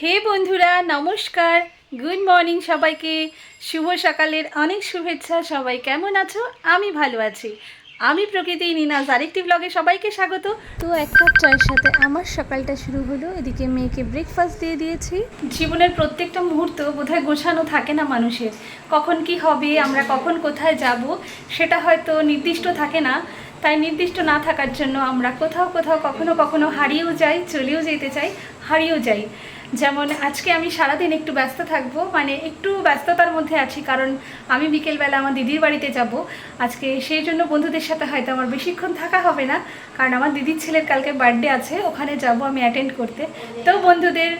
হে বন্ধুরা নমস্কার। Good morning সবাইকে। শুভ সকালের অনেক শুভেচ্ছা। সবাই কেমন আছো? আমি ভালো আছি। আমি প্রকৃতি নিনাজ। আরেকটি ব্লগে সবাইকে স্বাগত। তো এক কাপ চায়ের সাথে আমার সকালটা শুরু হলো। এদিকে মেয়েকে ব্রেকফাস্ট দিয়ে দিয়েছি। জীবনের প্রত্যেকটা মুহূর্ত বোধহয় গোছানো থাকে না মানুষের। কখন কি হবে আমরা কখন কোথায় যাব সেটা হয়তো নির্দিষ্ট থাকে না। তাই নির্দিষ্ট না থাকার জন্য আমরা কোথাও কোথাও কখনো কখনো হারিয়েও যাই, চলেও যেতে চাই, হারিয়েও যাই। যেমন আজকে আমি সারাদিন একটু ব্যস্ত থাকব মানে একটু ব্যস্ততার মধ্যে আছি, কারণ আমি বিকেলবেলা আমার দিদির বাড়িতে যাব। আজকে সেই জন্য বন্ধুদের সাথে হয়তো আমার বেশিক্ষণ থাকা হবে না, কারণ আমার দিদির ছেলের কালকে বার্থডে আছে, ওখানে যাব আমি অ্যাটেন্ড করতে। তো বন্ধুদের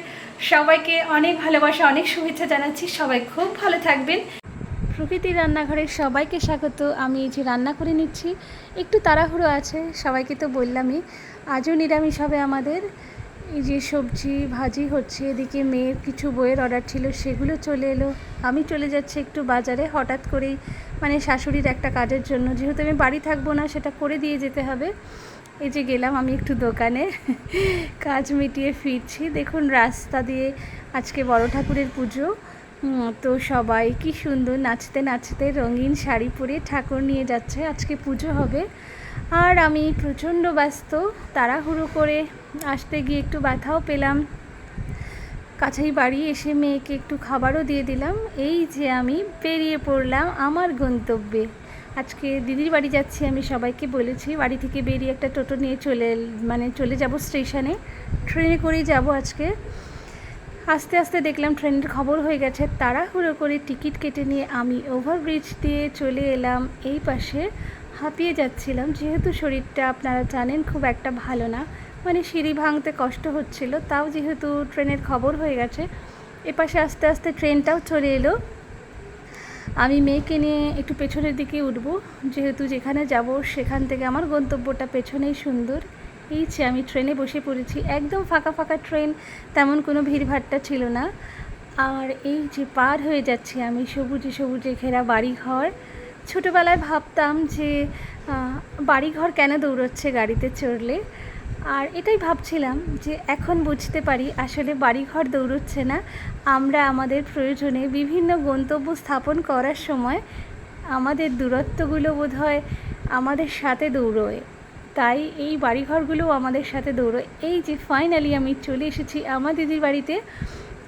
সবাইকে অনেক ভালোবাসা, অনেক শুভেচ্ছা জানাচ্ছি, সবাই খুব ভালো থাকবেন। প্রকৃতির রান্নাঘরের সবাইকে স্বাগত। আমি এই যে রান্না করে নিচ্ছি। একটু তাড়াহুড়ো আছে, সবাইকে তো বললামই। আজও নিরামিষ হবে আমাদের। এই যে সবজি ভাজি হচ্ছে, এদিকে মেয়ের কিছু বইয়ের অর্ডার ছিল, সেগুলো চলে এলো। আমি চলে যাচ্ছি একটু বাজারে, হঠাৎ করেই মানে শাশুড়ির একটা কাজের জন্য। যেহেতু আমি বাড়ি থাকব না, সেটা করে দিয়ে যেতে হবে। এই যে গেলাম আমি একটু দোকানে। কাজ মিটিয়ে ফিরছি। দেখুন, রাস্তা দিয়ে আজকে বড় ঠাকুরের পুজো। তো সবাই কি সুন্দর নাচতে নাচতে রঙিন শাড়ি পরে ঠাকুর নিয়ে যাচ্ছে। আজকে পুজো হবে। আর আমি প্রচণ্ড ব্যস্ত, তাড়াহুড়ো করে আসতে গিয়ে একটু ব্যথাও পেলাম। কাছাই বাড়ি এসে মেয়েকে একটু খাবারও দিয়ে দিলাম। এই যে আমি বেরিয়ে পড়লাম আমার গন্তব্যে। আজকে দিদির বাড়ি যাচ্ছি আমি সবাইকে বলেছি, বাড়ি থেকে বেরিয়ে একটা টোটো নিয়ে চলে মানে চলে যাব স্টেশনে। ট্রেনে করেই যাব আজকে। আস্তে আস্তে দেখলাম ট্রেনের খবর হয়ে গেছে। তাড়াহুড়ো করে টিকিট কেটে নিয়ে আমি ওভারব্রিজ দিয়ে চলে এলাম। এই পাশে হাঁপিয়ে যাচ্ছিলাম। যেহেতু শরীরটা আপনারা জানেন খুব একটা ভালো না মানে সিঁড়ি ভাঙতে কষ্ট হচ্ছিল, তাও যেহেতু ট্রেনের খবর হয়ে গেছে, এপাশে আস্তে আস্তে ট্রেনটাও চলে এলো। আমি মেয়েকে নিয়ে একটু পেছনের দিকে উঠবো, যেহেতু যেখানে যাব সেখান থেকে আমার গন্তব্যটা পেছনেই সুন্দর। এই যে আমি ট্রেনে বসে পড়েছি, একদম ফাঁকা ফাঁকা ট্রেন তেমন কোনো ভিড়ভাট্টা ছিল না। আর এই যে পার হয়ে যাচ্ছি আমি সবুজে সবুজে ঘেরা বাড়িঘর। ছোটোবেলায় ভাবতাম যে বাড়িঘর কেন দৌড়চ্ছে গাড়িতে চড়লে? আর এটাই ভাবছিলাম যে এখন বুঝতে পারি আসলে বাড়িঘর দৌড়চ্ছে না। আমরা আমাদের প্রয়োজনে বিভিন্ন গন্তব্য স্থাপন করার সময় আমাদের দূরত্বগুলো বোধহয় আমাদের সাথে দৌড়োয়। তাই এই বাড়িঘরগুলোও আমাদের সাথে দৌড়োয় এই যে ফাইনালি আমি চলে এসেছি আমার দিদির বাড়িতে।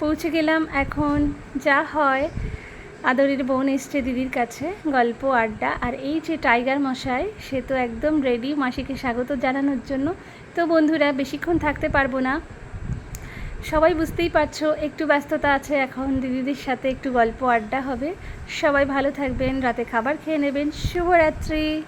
পৌঁছে গেলাম এখন যা হয় আদরের বোন এসছে দিদির কাছে, গল্প, আড্ডা। আর এই যে টাইগার মশাই, সে তো একদম রেডি মাসিকে স্বাগত জানানোর জন্য। তো বন্ধুরা, বেশিক্ষণ থাকতে পারব না। সবাই বুঝতেই পারছ, একটু ব্যস্ততা আছে এখন, দিদিদের সাথে একটু গল্প, আড্ডা হবে। সবাই ভালো থাকবেন, রাতে খাবার খেয়ে নেবেন। শুভরাত্রি।